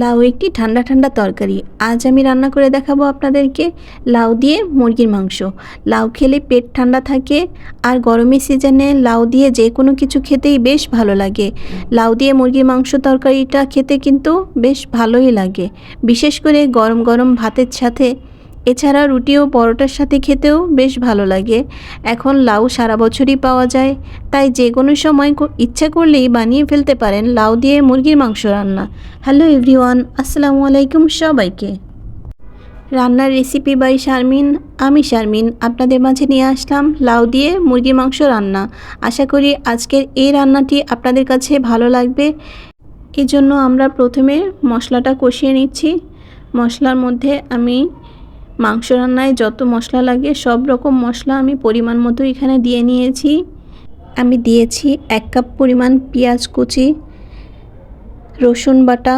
লাউ একটি ঠান্ডা ঠান্ডা তরকারি। আজ আমি রান্না করে দেখাবো আপনাদেরকে লাউ দিয়ে মুরগির মাংস। লাউ খেলে পেট ঠান্ডা থাকে আর গরমের সিজনে লাউ দিয়ে যে কোনো কিছু খেতেই বেশ ভালো লাগে। লাউ দিয়ে মুরগির মাংস তরকারিটা খেতে কিন্তু বেশ ভালোই লাগে। বিশেষ করে গরম গরম ভাতের সাথে এছাড়া রুটি ও পরোটার সাথে খেতেও বেশ ভালো লাগে। এখন লাউ সারা বছরই পাওয়া যায়, তাই যে কোনো সময় ইচ্ছা করলেই বানিয়ে ফেলতে পারেন লাউ দিয়ে মুরগির মাংস রান্না। হ্যালো এভরিওয়ান, আসসালামু আলাইকুম সবাইকে। রান্নার রেসিপি বাই শারমিন, আমি শারমিন, আপনাদের মাঝে নিয়ে আসলাম লাউ দিয়ে মুরগির মাংস রান্না। আশা করি আজকের এই রান্নাটি আপনাদের কাছে ভালো লাগবে। এই জন্য আমরা প্রথমে মশলাটা কষিয়ে নিচ্ছি। মশলার মধ্যে আমি মাংস রান্নায় যত মশলা লাগে, সব রকম মশলা আমি পরিমাণ মতো এখানে দিয়ে নিয়েছি। আমি দিয়েছি এক কাপ পরিমাণ পেঁয়াজ কুচি, রসুন বাটা,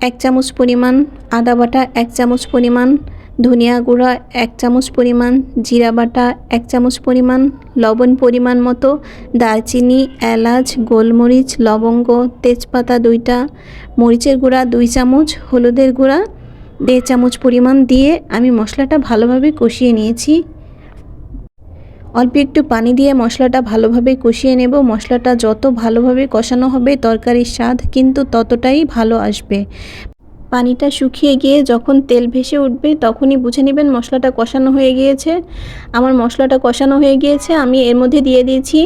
এক চামচ পরিমাণ আদা বাটা, এক চামচ পরিমাণ ধনিয়া গুঁড়া, এক চামচ পরিমাণ জিরা বাটা, এক চামচ পরিমাণ লবণ পরিমাণ মতো, দারচিনি, এলাচ, গোলমরিচ, লবঙ্গ, তেজপাতা দুইটা, মরিচের গুঁড়া দুই চামচ, হলুদের গুঁড়া দেড় চামচ পরিমাণ দিয়ে আমি মশলাটা ভালোভাবে কষিয়ে নিয়েছি। অল্প একটু পানি দিয়ে মশলাটা ভালোভাবে কষিয়ে নেব। মশলাটা যত ভালোভাবে কষানো হবে তরকারির স্বাদ কিন্তু ততটাই ভালো আসবে। পানিটা শুকিয়ে গিয়ে যখন তেল ভেসে উঠবে তখনই বুঝে নেবেন মশলাটা কষানো হয়ে গিয়েছে। আমার মশলাটা কষানো হয়ে গিয়েছে, আমি এর মধ্যে দিয়ে দিয়েছি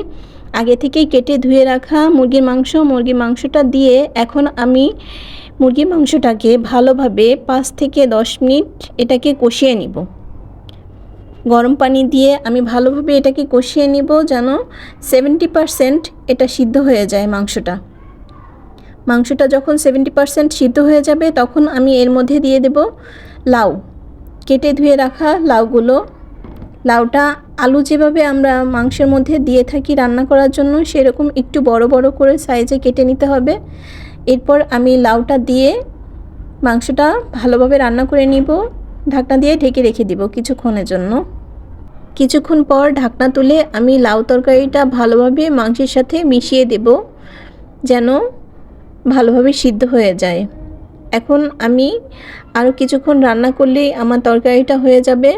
আগে থেকেই কেটে ধুয়ে রাখা মুরগির মাংস। মুরগির মাংসটা দিয়ে এখন আমি মুরগির মাংসটাকে ভালোভাবে পাঁচ থেকে দশ মিনিট এটাকে কষিয়ে নিব। গরম পানি দিয়ে আমি ভালোভাবে এটাকে কষিয়ে নিব যেন সেভেন্টি পারসেন্ট এটা সিদ্ধ হয়ে যায় মাংসটা। মাংসটা যখন সেভেন্টি পারসেন্ট সিদ্ধ হয়ে যাবে তখন আমি এর মধ্যে দিয়ে দেব লাউ। কেটে ধুয়ে রাখা লাউগুলো। লাউটা আলু যেভাবে আমরা মাংসের মধ্যে দিয়ে থাকি রান্না করার জন্য সেরকম একটু বড় বড় করে সাইজে কেটে নিতে হবে। এরপর আমি লাউটা দিয়ে মাংসটা ভালোভাবে রান্না করে নিব। ঢাকনা দিয়ে ঢেকে রেখে দিব কিছুক্ষণের জন্য। কিছুক্ষণ পর ঢাকনা তুলে আমি লাউ তরকারিটা ভালোভাবে মাংসের সাথে মিশিয়ে দেব যেন ভালোভাবে সিদ্ধ হয়ে যায়। এখন আমি আরও কিছুক্ষণ রান্না করলেই আমার তরকারিটা হয়ে যাবে।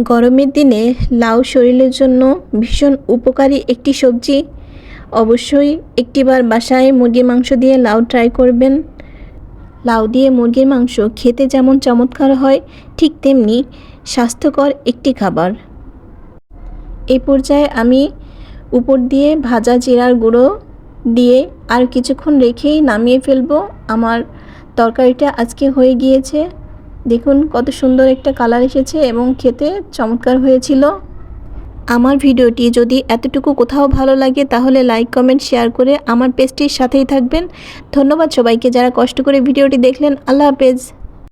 গরমের দিনে লাউ শরীরের জন্য ভীষণ উপকারী একটি সবজি। অবশ্যই একটিবার বাসায় মুরগির মাংস দিয়ে লাউ ট্রাই করবেন। লাউ দিয়ে মুরগির মাংস খেতে যেমন চমৎকার হয়, ঠিক তেমনি স্বাস্থ্যকর একটি খাবার। এই পর্যায়ে আমি উপর দিয়ে ভাজা জিরার গুঁড়ো দিয়ে আর কিছুক্ষণ রেখেই নামিয়ে ফেলব। আমার তরকারিটা আজকে হয়ে গিয়েছে। দেখুন কত সুন্দর একটা কালার এসেছে এবং খেতে চমৎকার হয়েছিল। আমার ভিডিওটি যদি এতটুকু কোথাও ভালো লাগে তাহলে লাইক, কমেন্ট, শেয়ার করে আমার পেজটির সাথেই থাকবেন। ধন্যবাদ সবাইকে যারা কষ্ট করে ভিডিওটি দেখলেন। আল্লাহ হাফেজ।